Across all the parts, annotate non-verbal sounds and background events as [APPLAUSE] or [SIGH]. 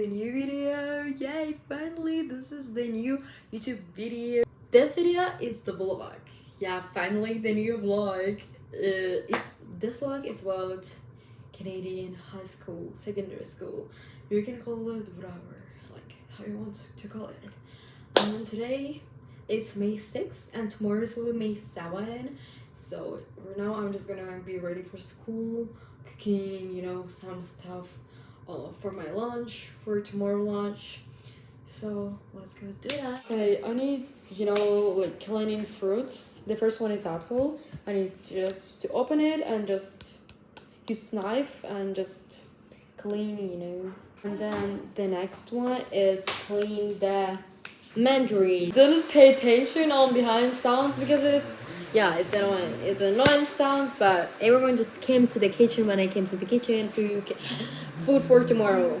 the new video. Yay, finally, this is the new YouTube video. This video is the vlog. Yeah, finally, the new vlog. Uh, is this vlog is about Canadian high school, secondary school. You can call it whatever, like how you want to call it. And today it's May 6th, and tomorrow is will be May 7. So right now I'm just gonna be ready for school, cooking, you know, some stuff uh, for my lunch, for tomorrow lunch. So let's go do that. Okay, I need, you know, like cleaning fruits. The first one is apple. I need just to open it and just use knife and just clean, you know. And then the next one is clean the mandarin. Didn't pay attention on behind sounds because it's yeah, it's annoying. It's annoying sounds, but everyone just came to the kitchen when I came to the kitchen. Food, food for tomorrow.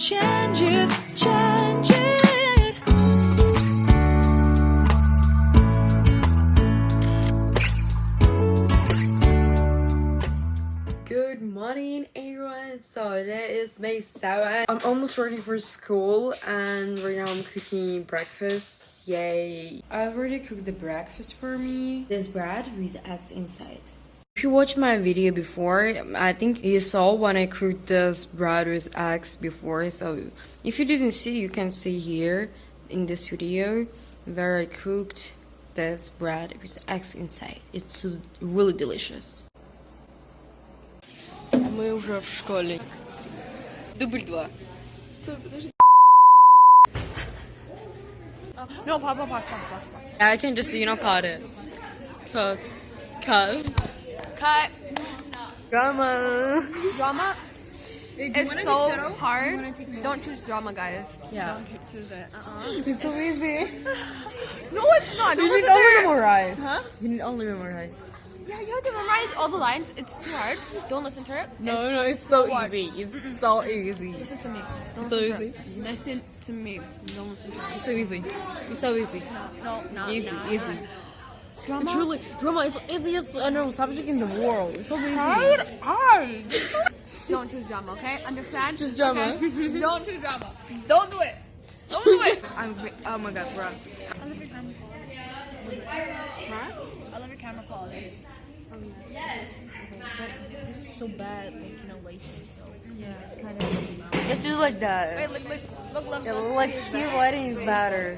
change it, change it. Good morning, everyone. So today is May 7th. I'm almost ready for school, and right now I'm cooking breakfast. Yay! I already cooked the breakfast for me. This bread with eggs inside. If you watched my video before, I think you saw when I cooked this bread with eggs before. So if you didn't see, you can see here in this video where I cooked this bread with eggs inside. It's really delicious. Мы уже в школе. Дубль два. No, pause, pause, pause, pause, pause, pause. I can just, you know, cut it. Cut. Cut. Cut. Drama. Drama. It's so hard. Don't choose drama, guys. Yeah. Don't choo- choose it. Uh-uh. It's so easy. No, it's not. You need to only memorize. Huh? You need only memorize. Yeah, you have to memorize all the lines. It's too hard. Don't listen to it. No, no, it's so hard. easy. It's so easy. Listen to me. Don't So listen easy. it. Listen to me. Don't listen to it. It's so easy. It's so easy. No, no, Easy, no. easy. Drama. It's really drama. It's the easiest I know subject in the world. It's so easy. hard. Hard. Don't choose drama, okay? Understand? Choose drama. Okay? [LAUGHS] Don't choose drama. Don't do it. Don't do it. [LAUGHS] I'm. Oh my god, bro. I love your camera quality. Huh? I love your camera quality. This is so bad, like you know, lately. So yeah, it's kind of. It's just like that. Wait, look, look, look, look. Yeah, look. like here writing is better.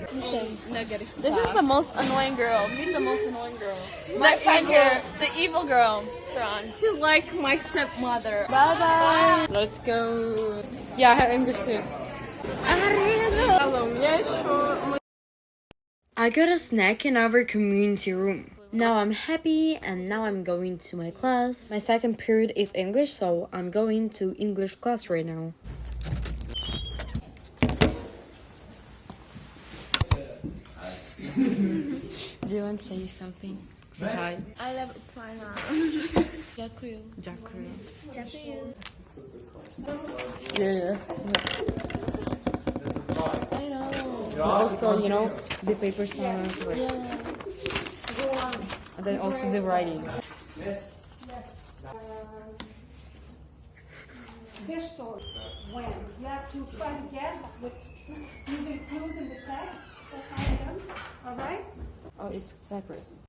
This is the most annoying girl. Meet the most annoying girl. My friend here, the evil girl. Saran. She's like my stepmother. Bye bye. Let's go. Yeah, I have English too. I got a snack in our community room. Now I'm happy and now I'm going to my class. My second period is English, so I'm going to English class right now. [LAUGHS] Do you want to say something? Say hi. I love Ukraine. Дякую. Дякую. Дякую. Yeah. I know. Also, you know, the paper sounds, like, Yeah. And then also the writing. Yes. Yes. This story when you have to try to guess with using clues in the text to find them. All right? Oh, it's Cyprus.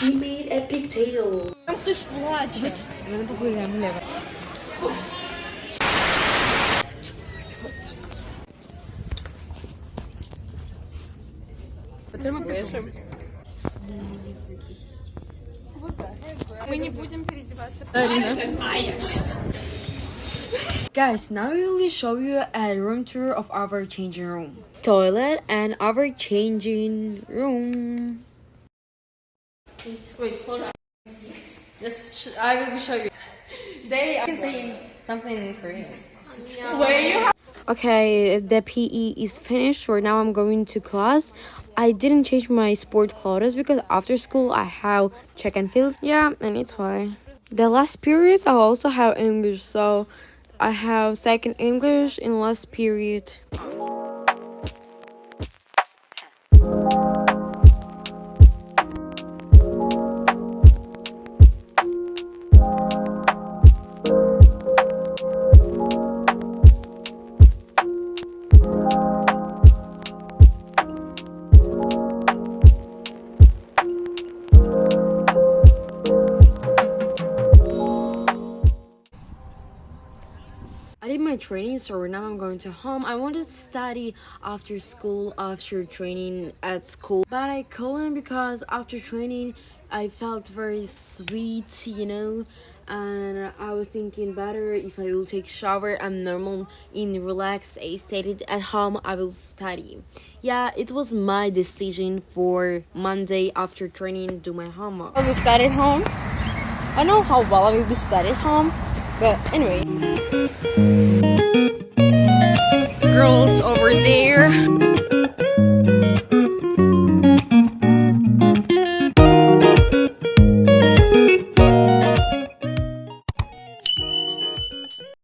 She made a pigtail. I'm just Вони погуляємо лево. Це ми пишемо. Мы не будем переодеваться. Guys, now we will show you a room tour of our changing room. Toilet and our changing room. Wait, hold on. This I will show you. They I can say something in Korean. Where you have Okay, the PE is finished. Right now, I'm going to class. I didn't change my sport clothes because after school I have check and fields. Yeah, and it's why. The last periods I also have English, so I have second English in last period. Training, so now I'm going to home. I wanted to study after school, after training at school, but I couldn't because after training I felt very sweet, you know, and I was thinking better if I will take shower and normal in relaxed state at home. I will study. Yeah, it was my decision for Monday after training do my homework. I will study at home. I know how well I will be studied at home, but anyway there.